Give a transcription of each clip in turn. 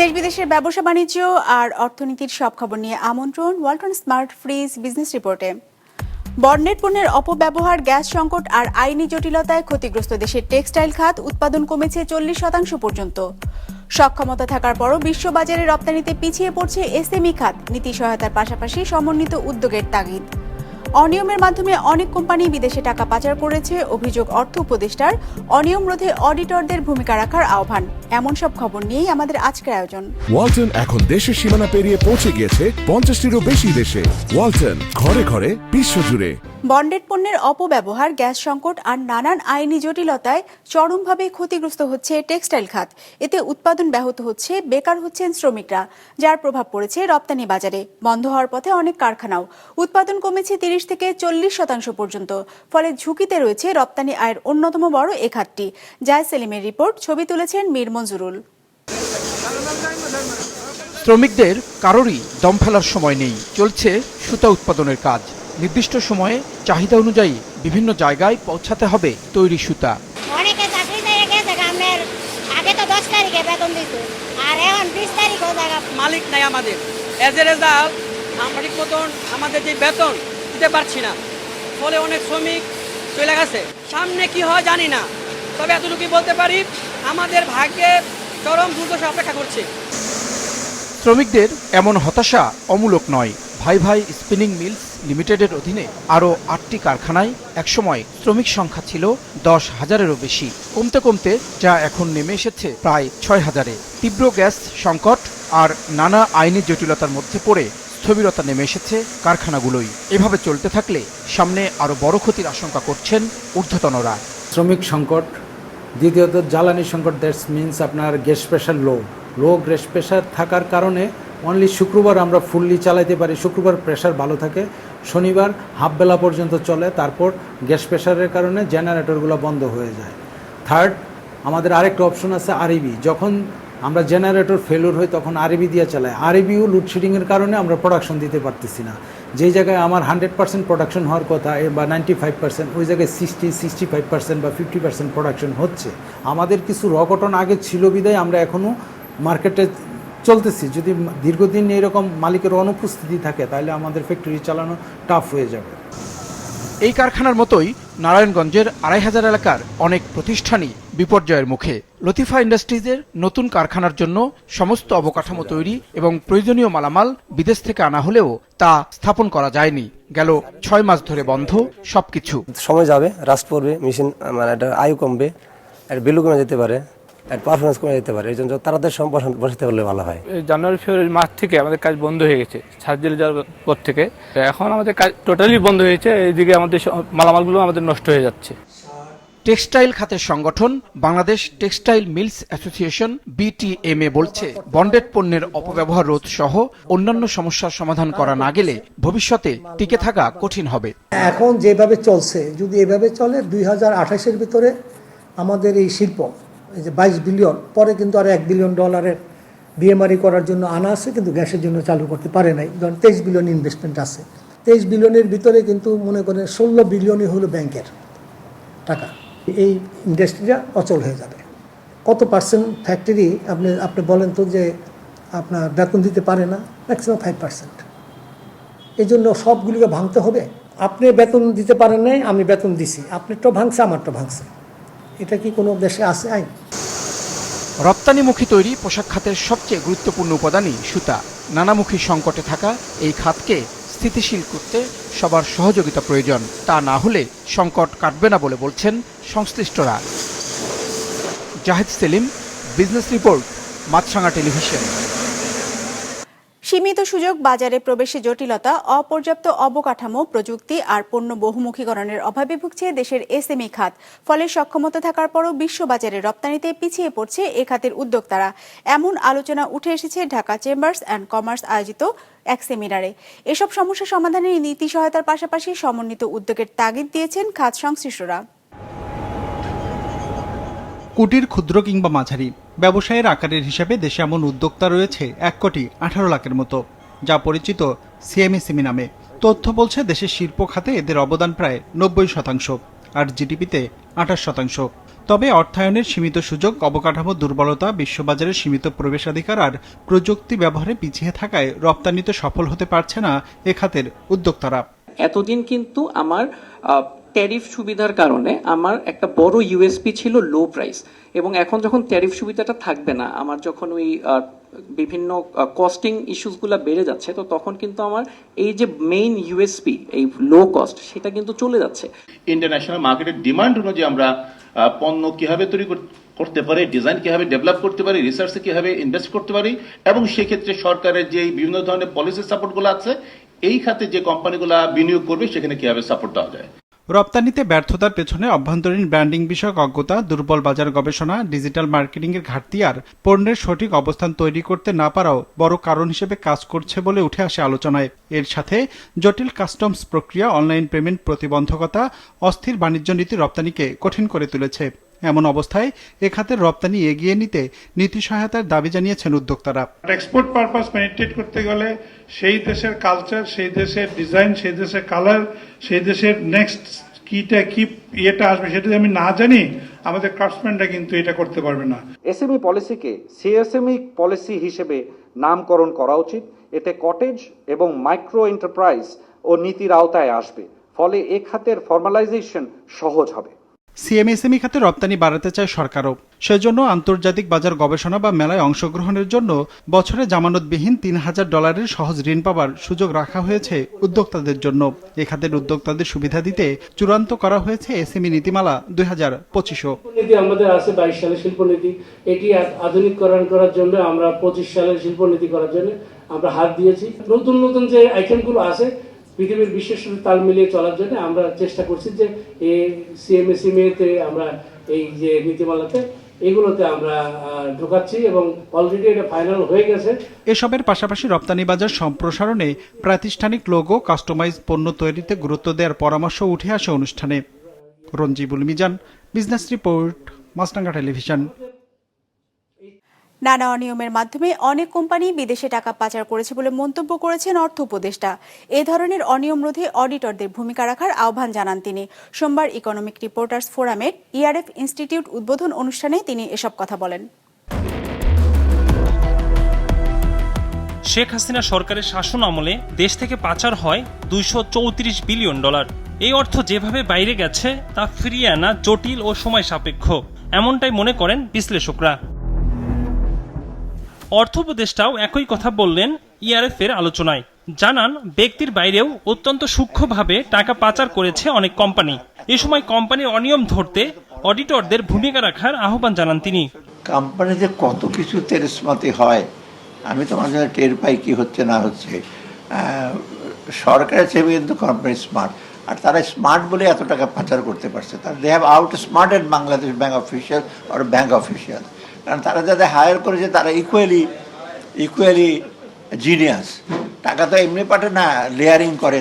দেশ বিদেশের ব্যবসা বাণিজ্য আর অর্থনীতির সব খবর নিয়ে আমন্ত্রণ ওয়ালটন স্মার্ট ফ্রিজ বিজনেস রিপোর্টে। বর্ণের পণ্যের অপব্যবহার, গ্যাস সংকট আর আইনি জটিলতায় ক্ষতিগ্রস্ত দেশের টেক্সটাইল খাত উৎপাদন কমেছে চল্লিশ শতাংশ পর্যন্ত। সক্ষমতা থাকার পরও বিশ্ববাজারে রপ্তানিতে পিছিয়ে পড়ছে এসএমই খাত, নীতি সহায়তার পাশাপাশি সমন্বিত উদ্যোগের তাগিদ। অনিয়মের মাধ্যমে অনেক কোম্পানি বিদেশে টাকা পাচার করেছে, অভিযোগ অর্থ উপদেষ্টার অনিয়ম রোধে অডিটরদের ভূমিকা রাখার আহ্বান। এমন সব খবর নিয়েই আমাদের আজকের আয়োজন। ওয়ালটন এখন দেশের সীমানা পেরিয়ে পৌঁছে গিয়েছে পঞ্চাশটিরও বেশি দেশে। ওয়ালটন ঘরে ঘরে বিশ্বজুড়ে। বন্ডেড পণ্যের অপব্যবহার গ্যাস সংকট আর নানান আইনি জটিলতায় চরমভাবে ক্ষতিগ্রস্ত হচ্ছে টেক্সটাইল খাত। এতে উৎপাদন ব্যাহত হচ্ছে বেকার হচ্ছেন শ্রমিকরা যার প্রভাব পড়েছে রপ্তানি বাজারে। বন্ধ হওয়ার পথে অনেক কারখানাও। উৎপাদন কমেছে তিরিশ থেকে চল্লিশ শতাংশ পর্যন্ত ফলে ঝুঁকিতে রয়েছে রপ্তানি আয়ের অন্যতম বড় এ খাতটি। জায় সেলিমের রিপোর্ট ছবি তুলেছেন মীর মঞ্জুরুল। শ্রমিকদের কারোরই দম ফেলার সময় নেই। চলছে সুতা উৎপাদনের কাজ। নির্দিষ্ট সময়ে চাহিদা অনুযায়ী বিভিন্ন জায়গায় পৌঁছাতে হবে তৈরি সুতা। অনেকে চাকরি দিয়ে গেছে আপনার আগে তো দশ তারিখে বেতন দিত আর এখন বিশ তারিখও মালিক নাই আমাদের। এজ এ রেজাল্ট আমরা ঠিক মতন আমাদের যে বেতন দিতে পারছি না। ফলে অনেক শ্রমিক চলে গেছে। সামনে কি হয় জানি না। তবে এতটুকুই বলতে পারি আমাদের ভাগ্যে চরম দুর্দশা অপেক্ষা করছে। শ্রমিকদের এমন হতাশা অমূলক নয়। ভাই ভাই স্পিনিং মিলস লিমিটেডের অধীনে আরও আটটি কারখানায় একসময় শ্রমিক সংখ্যা ছিল দশ হাজারেরও বেশি। কমতে কমতে যা এখন নেমে এসেছে প্রায় ছয় হাজারে। তীব্র গ্যাস সংকট আর নানা আইনি জটিলতার মধ্যে পড়ে স্থবিরতা নেমে এসেছে কারখানাগুলোই। এভাবে চলতে থাকলে সামনে আরও বড় ক্ষতির আশঙ্কা করছেন ঊর্ধ্বতনরা। শ্রমিক সংকট দ্বিতীয়ত, জ্বালানি সংকট দ্যাটস মিনস আপনার gas pressure low low gas pressure থাকার কারণে অনলি শুক্রবার আমরা ফুললি চালাইতে পারি। শুক্রবার প্রেশার ভালো থাকে। শনিবার হাফ বেলা পর্যন্ত চলে। তারপর গ্যাস প্রেশারের কারণে জেনারেটরগুলো বন্ধ হয়ে যায়। থার্ড আমাদের আরেকটা অপশন আছে আরইবি যখন আমরা জেনারেটর ফেলুর হয় তখন আরবি দিয়ে চালাই আরইবিও লোডশেডিংয়ের কারণে আমরা প্রোডাকশন দিতে পারতেছি না। যেই জায়গায় আমার হান্ড্রেড পার্সেন্ট প্রোডাকশন হওয়ার কথা বা নাইনটি ফাইভ পার্সেন্ট ওই জায়গায় সিক্সটি সিক্সটি ফাইভ পার্সেন্ট বা ফিফটি পার্সেন্ট প্রোডাকশন হচ্ছে। আমাদের কিছু রকটন আগে ছিল বিদায় আমরা এখনও মার্কেটে চলতেছি। যদি দীর্ঘদিন এরকম মালিকের অনুপস্থিতি থাকে, তাহলে আমাদের ফ্যাক্টরি চালানো টাফ হয়ে যাবে। এই কারখানার মতোই নারায়ণগঞ্জের আড়াই হাজার এলাকার অনেক প্রতিষ্ঠানই বিপর্যয়ের মুখে। লতিফা ইন্ডাস্ট্রিজের নতুন কারখানার জন্য সমস্ত অবকাঠামো তৈরি এবং প্রয়োজনীয় মালামাল বিদেশ থেকে আনা হলেও তা স্থাপন করা যায়নি। গেল ছয় মাস ধরে বন্ধ সবকিছু। সময় যাবে রাস্ট পড়বে মেশিন মানে একটা আয়ু কমবে একটা ভ্যালু কমে যেতে পারে একটা পারফরমেন্স কমে যেতে পারে এই জন্য তাড়াতাড়ি সম বসাতে- পারলে ভালো হয়। এই জানুয়ারি ফেব্রুয়ারি মাস থেকে আমাদের কাজ বন্ধ হয়ে গেছে সার্জারি যাওয়ার পর থেকে। এখন আমাদের কাজ টোটালি বন্ধ হয়েছে এইদিকে আমাদের সব মালামালগুলো আমাদের নষ্ট হয়ে যাচ্ছে। টেক্সটাইল খাতের সংগঠন Bangladesh textile mills association, BTMA বলছে, বন্ডেড পণ্যের অপব্যবহার রোধ সহ অন্যান্য সমস্যার সমাধান করা না গেলে ভবিষ্যতে টিকে থাকা কঠিন হবে। এখন যেভাবে চলছে, যদি এভাবে চলে, দুই হাজার আঠাশের ভিতরে আমাদের এই শিল্প, এই যে বাইশ বিলিয়ন, পরে কিন্তু আর এক বিলিয়ন ডলারের বিএমআরই করার জন্য আনা আছে, কিন্তু গ্যাসের জন্য চালু করতে পারে নাই। ধরেন, তেইশ বিলিয়ন ইনভেস্টমেন্ট আছে। তেইশ বিলিয়নের ভিতরে কিন্তু মনে করেন ষোলো বিলিয়নই হলো ব্যাংকের টাকা। এই ইন্ডাস্ট্রিটা অচল হয়ে যাবে। কত পার্সেন্ট ফ্যাক্টরি আপনি আপনি বলেন তো যে আপনার বেতন দিতে পারে না ম্যাক্সিমাম ফাইভ পার্সেন্ট এই জন্য সবগুলিকে ভাঙতে হবে। আপনি বেতন দিতে পারেন নাই, আমি বেতন দিছি। আপনারটা ভাঙছে, আমারটা ভাঙছে। এটা কি কোনো দেশে আছে আইন? রপ্তানিমুখী তৈরি পোশাক খাতের সবচেয়ে গুরুত্বপূর্ণ উপাদানই সুতা। নানামুখী সংকটে থাকা এই খাতকে স্থিতিশীল করতে সবার সহযোগিতা প্রয়োজন। তা না হলে সংকট কাটবে না বলে বলছেন সংশ্লিষ্টরা। Zahed Selim, business report, Maasranga television. সীমিত সুযোগ, বাজারে প্রবেশে জটিলতা, অপর্যাপ্ত অবকাঠামো, প্রযুক্তি আর পণ্য বহুমুখীকরণের অভাবে ভুগছে দেশের এসএমই খাত। ফলে সক্ষমতা থাকার পরও বিশ্ববাজারে রপ্তানিতে পিছিয়ে পড়ছে এ খাতের উদ্যোক্তারা। এমন আলোচনা উঠে এসেছে ঢাকা চেম্বার্স অ্যান্ড কমার্স আয়োজিত এক সেমিনারে। এসব সমস্যা সমাধানে নীতি সহায়তার পাশাপাশি সমন্বিত উদ্যোগের তাগিদ দিয়েছেন খাত সংশ্লিষ্টরা। কুটির, ক্ষুদ্র কিংবা মাঝারি। ব্যবসায়ের আকারের হিসাবে দেশে এমন উদ্যোক্তা রয়েছে এক কোটি আঠারো লাখের মতো, যা পরিচিত সিএমএসিমি নামে। তথ্য বলছে দেশের শিল্প খাতে এদের অবদান প্রায় নব্বই শতাংশ আর জিডিপিতে আঠাশ শতাংশ। তবে অর্থায়নের সীমিত সুযোগ, অবকাঠামো দুর্বলতা বিশ্ববাজারে সীমিত প্রবেশাধিকার আর প্রযুক্তি ব্যবহারে পিছিয়ে থাকায় রপ্তানিতে সফল হতে পারছে না এ খাতের উদ্যোক্তারা। এতদিন কিন্তু আমার ট্যারিফ সুবিধার কারণে আমার একটা বড় ইউএসপি ছিল লো প্রাইস এবং এখন যখন ট্যারিফ সুবিধাটা থাকবে না, আমার যখন ওই বিভিন্ন কস্টিং ইস্যুসগুলো বেড়ে যাচ্ছে, তো তখন কিন্তু আমার এই যে মেইন ইউএসপি এই লো কস্ট সেটা কিন্তু চলে যাচ্ছে। ইন্টারন্যাশনাল মার্কেটের ডিমান্ড অনুযায়ী আমরা পণ্য কীভাবে তৈরি কর- করতে পারি ডিজাইন কীভাবে ডেভেলপ করতে পারি রিসার্চে কীভাবে ইনভেস্ট করতে পারি এবং সেক্ষেত্রে সরকারের যে বিভিন্ন ধরনের পলিসি সাপোর্টগুলো আছে, এই খাতে যে কোম্পানিগুলো বিনিয়োগ করবে, সেখানে কীভাবে সাপোর্ট দেওয়া যায়। রপ্তানিতে ব্যর্থতার পেছনে অভ্যন্তরীণ ব্র্যান্ডিং বিষয়ক অজ্ঞতা, দুর্বল বাজার গবেষণা, ডিজিটাল মার্কেটিং এর ঘাটতি আর পণ্যের সঠিক অবস্থান তৈরি করতে না পারাও বড় কারণ হিসেবে কাজ করছে বলে উঠে আসে আলোচনায়। এর সাথে জটিল কাস্টমস প্রক্রিয়া, অনলাইন পেমেন্ট প্রতিবন্ধকতা, অস্থির বাণিজ্য নীতি রপ্তানিকে কঠিন করে তুলেছে। এমন অবস্থায় এ খাতের রপ্তানি এগিয়ে নিতে নীতি সহায়তার দাবি জানিয়েছেন উদ্যোক্তারা। এক্সপোর্ট পারপাস পেনিট্রেট করতে গেলে সেই দেশের কালচার সেই দেশের ডিজাইন সেই দেশের কালার সেই দেশের নেক্সট কিটা কি ইয়েটা আসবে সেটা যদি আমি না জানি আমাদের ক্রাফটসম্যানরা কিন্তু এটা করতে পারবে না। এসএমই পলিসিকে সিএসএমই পলিসি হিসেবে নামকরণ করা উচিত। এতে কটেজ এবং মাইক্রো এন্টারপ্রাইজ ও নীতির আওতায় আসবে। ফলে এ খাতের ফর্মালাইজেশন সহজ হবে। সিএমএসএমই খাতে রপ্তানি বাড়াতে চায় সরকারও। সেজন্য আন্তর্জাতিক বাজার গবেষণা বা মেলায় অংশগ্রহণের জন্য বছরে জামানতবিহীন তিন হাজার ডলারের সহজ ঋণ পাবার সুযোগ রাখা হয়েছে উদ্যোক্তাদের জন্য। এ খাতের উদ্যোক্তাদের সুবিধা দিতে চূড়ান্ত করা হয়েছে এসএমই নীতিমালা দুই হাজার পঁচিশও। নীতি আমাদের আছে, বাইশ সালের শিল্পনীতি। এটি আ- আধুনিকরণ করার জন্য, আমরা পঁচিশ সালের শিল্পনীতি করার জন্য আমরা হাত দিয়েছি। নতুন নতুন যে আইটেমগুলো আছে পৃথিবীর বিশ্বের সাথে তাল মিলিয়ে চলার জন্য আমরা চেষ্টা করছি যে এই সিএমএসিএমএ তে আমরা এই যে নীতিমালাতে এগুলোতে আমরা ঢোকাচ্ছি এবং অলরেডি এটা ফাইনাল হয়ে গেছে। এসবের পাশাপাশি রপ্তানি বাজার সম্প্রসারণে প্রাতিষ্ঠানিক লোগো কাস্টমাইজ পণ্য তৈরিতে গুরুত্ব দেওয়ার পরামর্শ উঠে আসে অনুষ্ঠানে। Ranjibul Mizan business report Maasranga television নানা অনিয়মের মাধ্যমে অনেক কোম্পানি বিদেশে টাকা পাচার করেছে বলে মন্তব্য করেছেন অর্থ উপদেষ্টা। এ ধরনের অনিয়ম রোধে অডিটরদের ভূমিকা রাখার আহ্বান জানান তিনি। সোমবার ইকোনমিক রিপোর্টার্স ফোরামের ইআরএফ ইনস্টিটিউট উদ্বোধন অনুষ্ঠানে তিনি এসব কথা বলেন। শেখ হাসিনা সরকারের শাসন আমলে দেশ থেকে পাচার হয় দুইশো চৌত্রিশ বিলিয়ন ডলার। এই অর্থ যেভাবে বাইরে গেছে, তা ফিরিয়ে আনা জটিল ও সময় সাপেক্ষ। এমনটাই মনে করেন বিশ্লেষকরা। অর্থ উপদেষ্টাও একই কথা বললেন ইআরএফ এর আলোচনায়। জানান, ব্যক্তির বাইরেও অত্যন্ত সূক্ষ্মভাবে টাকা পাচার করেছে অনেক কোম্পানি। এ সময় কোম্পানির অনিয়ম ধরতে অডিটরদের ভূমিকা রাখার আহ্বান জানান তিনি। কোম্পানিতে কত কিছু তেরস্মাতি হয়, আমি তো মাঝে টের পাই কি হচ্ছে না হচ্ছে। সরকারের চেয়ে কিন্তু কোম্পানি স্মার্ট আর তারা স্মার্ট বলে এত টাকা পাচার করতে পারছে। তার they have outsmarted Bangladesh bank official R bank official কারণ তারা যাদের হায়ার করেছে তারা ইকুয়ালি ইকুয়ালি জিনিয়াস টাকা তো এমনি পাঠে না লেয়ারিং করে।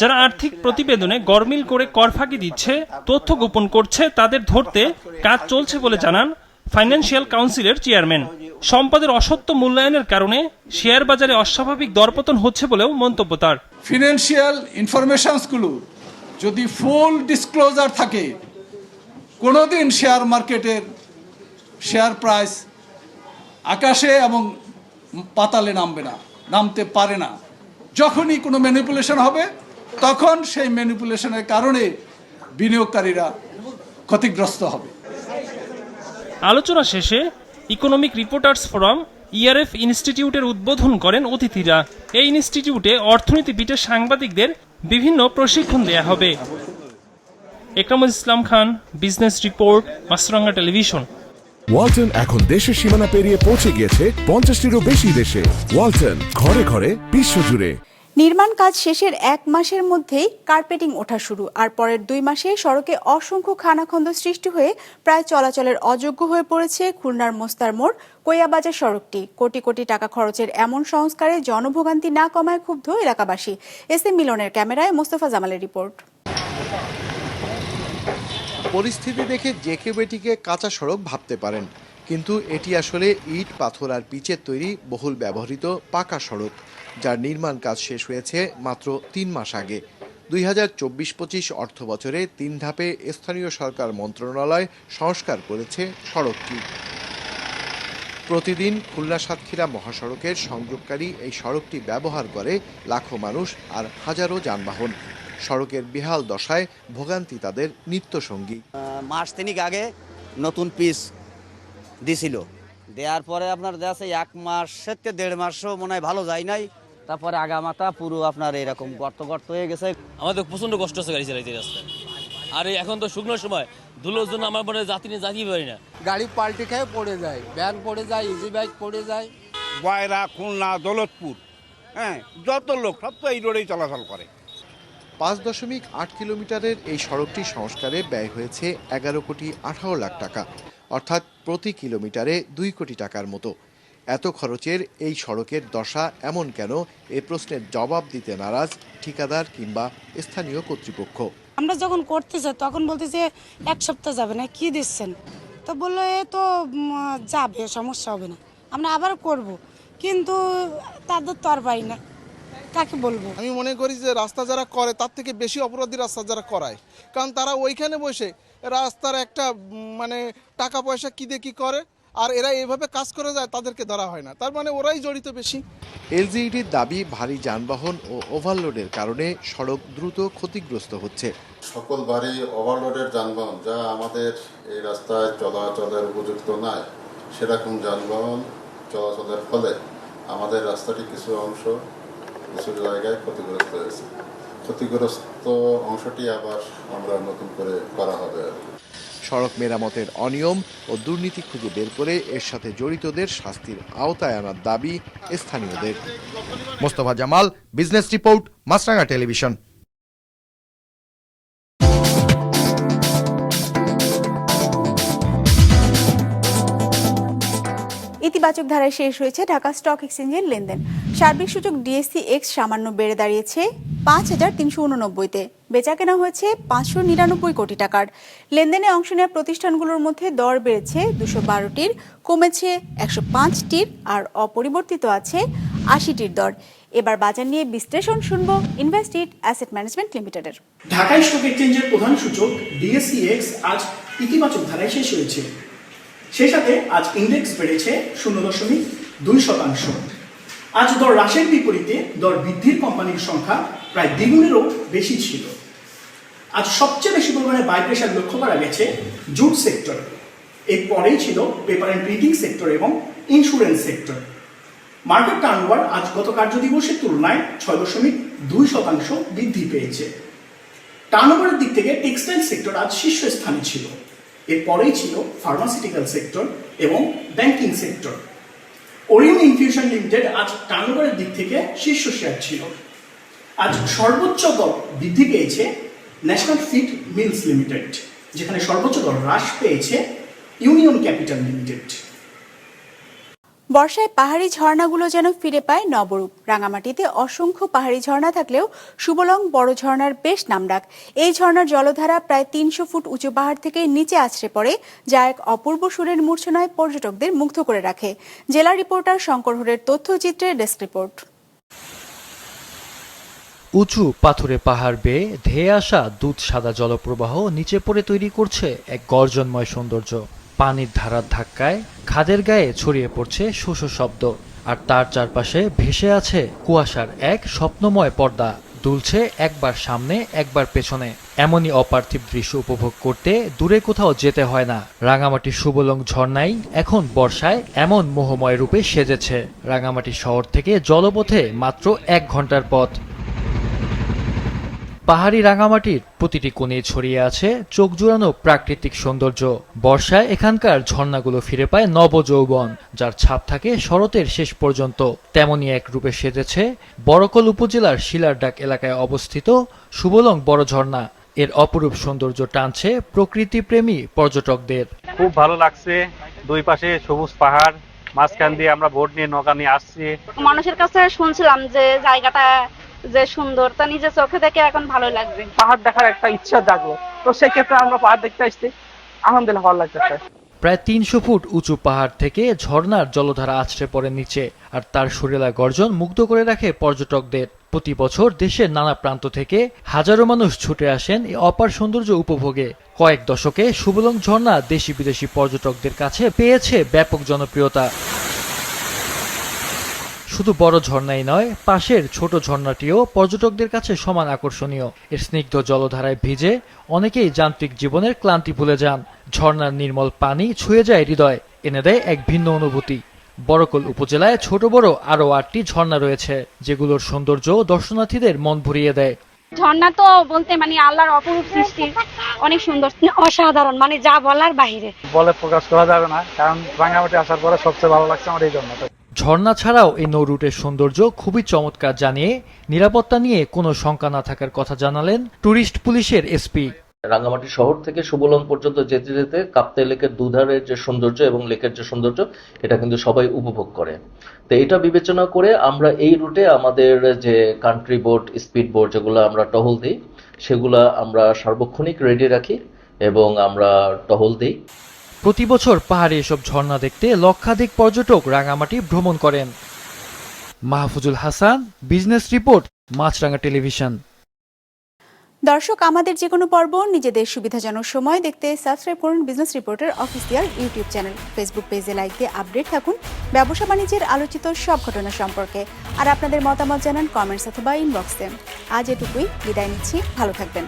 যারা আর্থিক প্রতিবেদনে গরমিল করে কর ফাঁকি দিচ্ছে তথ্য গোপন করছে তাদের ধরতে কাজ চলছে বলে জানান ফাইন্যান্সিয়াল কাউন্সিলের চেয়ারম্যান। সম্পদের অসত্য মূল্যায়নের কারণে শেয়ার বাজারে অস্বাভাবিক দরপতন হচ্ছে বলেও মন্তব্য তার। ফিনান্সিয়াল ইনফরমেশনসগুলো যদি ফুল ডিসক্লোজার থাকে কোনোদিন শেয়ার মার্কেটের শেয়ার প্রাইস আকাশে এবং পাতালে নামবে না, নামতে পারে না। যখনই কোনো ম্যানিপুলেশন হবে, তখন সেই ম্যানিপুলেশনের কারণে বিনিয়োগকারীরা ক্ষতিগ্রস্ত হবে। আলোচনা শেষে ইকোনমিক রিপোর্টার্স ফোরাম ইআরএফ ইনস্টিটিউটের উদ্বোধন করেন অতিথিরা। এই ইনস্টিটিউটে অর্থনীতি বিটের সাংবাদিকদের বিভিন্ন প্রশিক্ষণ দেয়া হবে। Ekramul Islam Khan business report Maasranga television Walton এখন দেশের সীমানা পেরিয়ে পৌঁছে গিয়েছে পঞ্চাশটিরও বেশি দেশে। ওয়ালটন, ঘরে ঘরে বিশ্বজুড়ে নির্মাণ কাজ শেষের এক মাসের মধ্যেই কার্পেটিং ওঠা শুরু, আর পরের দুই মাসে সড়কে অসংখ্য খানাখন্দ সৃষ্টি হয়ে প্রায় চলাচলের অযোগ্য হয়ে পড়েছে খুলনার মোস্তার মোড় কোয়াবাজার সড়কটি। কোটি কোটি টাকা খরচের এমন সংস্কারে জনভোগান্তি না কমায় ক্ষুব্ধ এলাকাবাসী। এস এম মিলনের ক্যামেরায় মোস্তফা জামালের রিপোর্ট। পরিস্থিতি দেখে জেকে বেটিকে কাঁচা সড়ক ভাবতে পারেন। কিন্তু এটি আসলে ইট, পাথর আর পিচের তৈরি বহুল ব্যবহৃত পাকা সড়ক, যার নির্মাণ কাজ শেষ হয়েছে মাত্র তিন মাস আগে। দুই হাজার চব্বিশ পঁচিশ অর্থ বছরে তিন ধাপে স্থানীয় সরকার মন্ত্রণালয় সংস্কার করেছে সড়কটি। প্রতিদিন খুলনা সাতক্ষীরা মহাসড়কের সংযোগকারী এই সড়কটি ব্যবহার করে লাখো মানুষ আর হাজারো যানবাহন। সড়কের বেহাল দশায় ভোগান্তি তাদের নিত্যসঙ্গী। মাস তিনিক আগে নতুন পিস দিছিল। দেওয়ার পরে আপনার দেওয়া এক মাস থেকে দেড় মাসও মনে হয় ভালো যায় নাই। তারপরে আগামাতা পুরো আপনার এরকম গর্ত গর্ত হয়ে গেছে। আমাদের প্রচণ্ড কষ্ট হচ্ছে গাড়ি চালাইতে রাস্তায়। আর এখন তো শুকনোর সময় ধুলোর জন্য আমার মনে হয় যাত্রী নিয়ে যাতেই পারি না। গাড়ি পাল্টি খেয়ে পড়ে যায় ভ্যান পড়ে যায় ইজি বাইক পড়ে যায়। বয়রা খুলনা দৌলতপুর হ্যাঁ যত লোক সব তো এই রোডেই চলাচল করে। পাঁচ দশমিক আট কিলোমিটারের এই সড়কটি সংস্কারে ব্যয় হয়েছে এগারো কোটি আঠারো লাখ টাকা, অর্থাৎ প্রতি কিলোমিটারে দুই কোটি টাকার মতো। এত খরচের এই সড়কের দশা এমন কেন, এ প্রশ্নের জবাব দিতে নারাজ ঠিকাদার কিংবা স্থানীয় কর্তৃপক্ষ। আমরা যখন করতে করতেছে, তখন বলতেছে, এক সপ্তাহ যাবে না, কি দিচ্ছেন? তো বলল, এ তো যাবে, সমস্যা হবে না, আমরা আবার করব। কিন্তু তাদের তো আর পাই না। কাকে বলব। আমি মনে করি যে রাস্তা যারা করে তার থেকে বেশি অপরাধী রাস্তা যারা করায়। কারণ তারা ওইখানে বসে রাস্তার একটা মানে টাকা পয়সা কি দিয়ে কি করে আর এরা এভাবে কাজ করে যায় তাদেরকে ধরা হয় না। তার মানে ওরাই জড়িত বেশি। এলজিইডির দাবি ভারী যানবাহন ও ওভারলোডের কারণে সড়ক দ্রুত ক্ষতিগ্রস্ত হচ্ছে। সকল ভারী ওভারলোডের যানবাহন যা আমাদের এই রাস্তায় চলাচলের উপযুক্ত নয় সেরকম যানবাহন চলাচলের ফলে আমাদের রাস্তাটি কিছু অংশ কিছু জায়গায় ক্ষতিগ্রস্ত হয়েছে ক্ষতিগ্রস্ত অংশটি আবার আমরা নতুন করে করা হবে। সড়ক মেরামতের অনিয়ম ও দুর্নীতি খুঁজে বের করে এর সাথে জড়িতদের শাস্তির আওতায় আনার দাবি স্থানীয়দের। Mostafa Jamal business report Maasranga television ইতিবাচক ধারায় শেষ হয়েছে ঢাকা স্টক এক্সচেঞ্জের লেনদেন। সার্বিক সূচক ডিএসসি এক্স সামান্য বেড়ে দাঁড়িয়েছে পাঁচ হাজার তিনশো উননব্বইতে। বেচা কেনা হয়েছে পাঁচশো নিরানব্বই কোটি টাকার। লেনদেনে অংশ নেওয়া প্রতিষ্ঠানগুলোর মধ্যে দর বেড়েছে দুশো বারোটির, কমেছে একশো পাঁচটির আর অপরিবর্তিত আছে আশিটির দর। এবার বাজার নিয়ে বিশ্লেষণ শুনব ইনভেস্টিড অ্যাসেট ম্যানেজমেন্ট লিমিটেডের। ঢাকায় স্টক এক্সচেঞ্জের প্রধান সূচক ডিএসসিএক্স আজ ইতিবাচক ধারায় শেষ হয়েছে। সেই সাথে আজ ইন্ডেক্স বেড়েছে শূন্য দশমিক দুই শতাংশ। আজ দর হ্রাসের বিপরীতে দর বৃদ্ধির কোম্পানির সংখ্যা প্রায় দ্বিগুণেরও বেশি ছিল। আজ সবচেয়ে বেশি পরিমাণে বাই প্রেশার লক্ষ্য করা গেছে জুট সেক্টর এর পরেই ছিল পেপার অ্যান্ড প্রিন্টিং সেক্টর এবং ইন্স্যুরেন্স সেক্টর মার্কেট টার্নওভার আজ গত কার্যদিবসের তুলনায় ছয় দশমিক দুই শতাংশ বৃদ্ধি পেয়েছে। টার্নওভারের দিক থেকে টেক্সটাইল সেক্টর আজ শীর্ষস্থানে ছিল। এরপরেই ছিল ফার্মাসিউটিক্যাল সেক্টর এবং banking sector Orion infusion limited আজ টার্নওভারের দিক থেকে শীর্ষ শেয়ার ছিল। আজ সর্বোচ্চ দর বৃদ্ধি পেয়েছে ন্যাশনাল ফিড মিলস লিমিটেড যেখানে সর্বোচ্চ দর হ্রাস পেয়েছে ইউনিয়ন ক্যাপিটাল লিমিটেড বর্ষায় পাহাড়ি ঝর্ণাগুলো যেন ফিরে পায় নবরূপ। রাঙামাটিতে অসংখ্য পাহাড়ি ঝর্ণা থাকলেও সুবলং বড় ঝর্ণার বেশ নামডাক। এই ঝর্ণার জলধারা প্রায় তিনশো ফুট উঁচু পাহাড় থেকে নিচে আছড়ে পড়ে, যা এক অপূর্ব সুরের মূর্ছনায় পর্যটকদের মুগ্ধ করে রাখে। জেলা রিপোর্টার শঙ্কর হরের তথ্যচিত্রের ডেস্ক রিপোর্ট। উঁচু পাথুরে পাহাড় বেয়ে ধেয়ে আসা দুধ সাদা জলপ্রবাহ নিচে পড়ে তৈরি করছে এক গর্জনময় সৌন্দর্য। পানির ধারার ধাক্কায় খাদের গায়ে ছড়িয়ে পড়ছে শোষ শব্দ, আর তার চারপাশে ভেসে আছে কুয়াশার এক স্বপ্নময় পর্দা। দুলছে একবার সামনে, একবার পেছনে। এমনই অপার্থিব দৃশ্য উপভোগ করতে দূরে কোথাও যেতে হয় না। রাঙামাটি সুবলং ঝর্ণাই এখন বর্ষায় এমন মোহময় রূপে সেজেছে। রাঙামাটি শহর থেকে জলপথে মাত্র এক ঘণ্টার পথ। পাহাড়ি রাঙামাটির প্রতিটি কোণে ছড়িয়ে আছে চোখ জুড়ানো প্রাকৃতিক সৌন্দর্য। বর্ষায় এখানকার ঝর্ণাগুলো ফিরে পায় নবযৌবন যার ছাপ থাকে শরতের শেষ পর্যন্ত। তেমনই এক রূপে সেজেছে বরকল উপজেলার শিলারডাক এলাকায় অবস্থিত সুবলং বড় ঝর্ণা। এর অপরূপ সৌন্দর্য টানছে প্রকৃতিপ্রেমী পর্যটকদের। খুব ভালো লাগছে। দুই পাশে সবুজ পাহাড় মাঝখান দিয়ে আমরা ভোট নিয়ে নৌকা নিয়ে আসছি। মানুষের কাছে শুনছিলাম যে জায়গাটা যে সুন্দর তা নিজের চোখে দেখে এখন ভালো লাগছে। পাহাড় দেখার একটা ইচ্ছা জাগলো তো সেক্ষেত্রে আমরা পাহাড় দেখতে আসছি। আলহামদুলিল্লাহ ভালো লাগতেছে। প্রায় তিনশো ফুট উঁচু পাহাড় থেকে ঝর্ণার জলধারা আছড়ে পড়ে নিচে আর তার সুরেলা গর্জন মুগ্ধ করে রাখে পর্যটকদের। প্রতি বছর দেশের নানা প্রান্ত থেকে হাজারো মানুষ ছুটে আসেন এই অপার সৌন্দর্য উপভোগে। কয়েক দশকে সুবলং ঝর্ণা দেশি বিদেশি পর্যটকদের কাছে পেয়েছে ব্যাপক জনপ্রিয়তা। শুধু বড় ঝর্ণাই নয় পাশের ছোট ঝর্ণাটিও পর্যটকদের কাছে সমান আকর্ষণীয়। এর স্নিগ্ধ জলধারায় ভিজে অনেকেই যান্ত্রিক জীবনের ক্লান্তি ভুলে যান। ঝর্ণার নির্মল পানি ছুঁয়ে যায় হৃদয় এনে দেয় এক ভিন্ন অনুভূতি। বড়কল উপজেলায় ছোট বড় আরও আটটি ঝর্ণা রয়েছে যেগুলোর সৌন্দর্য দর্শনার্থীদের মন ভরিয়ে দেয়। ঝর্ণা তো বলতে মানে আল্লাহর অপরূপ সৃষ্টি। অনেক সুন্দর অসাধারণ মানে যা বলার বাহিরে। বলে প্রকাশ করা যাবে না কারণ রাঙামাটি আসার পরে সবচেয়ে ভালো লাগছে আমার এই জন্য ঝর্ণা ছাড়াও এই নৌ রুটের সৌন্দর্য খুবই চমৎকার জানিয়ে নিরাপত্তা নিয়ে কোনো শঙ্কা না থাকার কথা জানালেন ট্যুরিস্ট পুলিশের এসপি। রাঙ্গামাটি শহর থেকে সুবলং পর্যন্ত যেতে যেতে কাপ্তে লেকের দুধারের যে সৌন্দর্য এবং লেকের যে সৌন্দর্য, এটা কিন্তু সবাই উপভোগ করে। তো এটা বিবেচনা করে আমরা এই রুটে আমাদের যে কান্ট্রি বোট স্পিড বোট যেগুলো আমরা টহল দিই, সেগুলা আমরা সার্বক্ষণিক রেডি রাখি এবং আমরা টহল দিই। প্রতি বছর পাহাড়ে এসব ঝর্ণা দেখতে লক্ষাধিক পর্যটক রাঙামাটি ভ্রমণ করেন। Mahfuzul Hasan, business report Maasranga television. দর্শক, আমাদের যে কোনো পর্ব নিজেদের সুবিধাজনক সময় দেখতে সাবস্ক্রাইব করুন বিজনেস রিপোর্টের অফিসিয়াল ইউটিউব চ্যানেল। ফেসবুক পেজে লাইক দিয়ে আপডেট থাকুন ব্যবসা বাণিজ্যের আলোচিত সব ঘটনা সম্পর্কে। আর আপনাদের মতামত জানান কমেন্টস অথবা ইনবক্সে আজ এটুকুই, বিদায় নিচ্ছি, ভালো থাকবেন।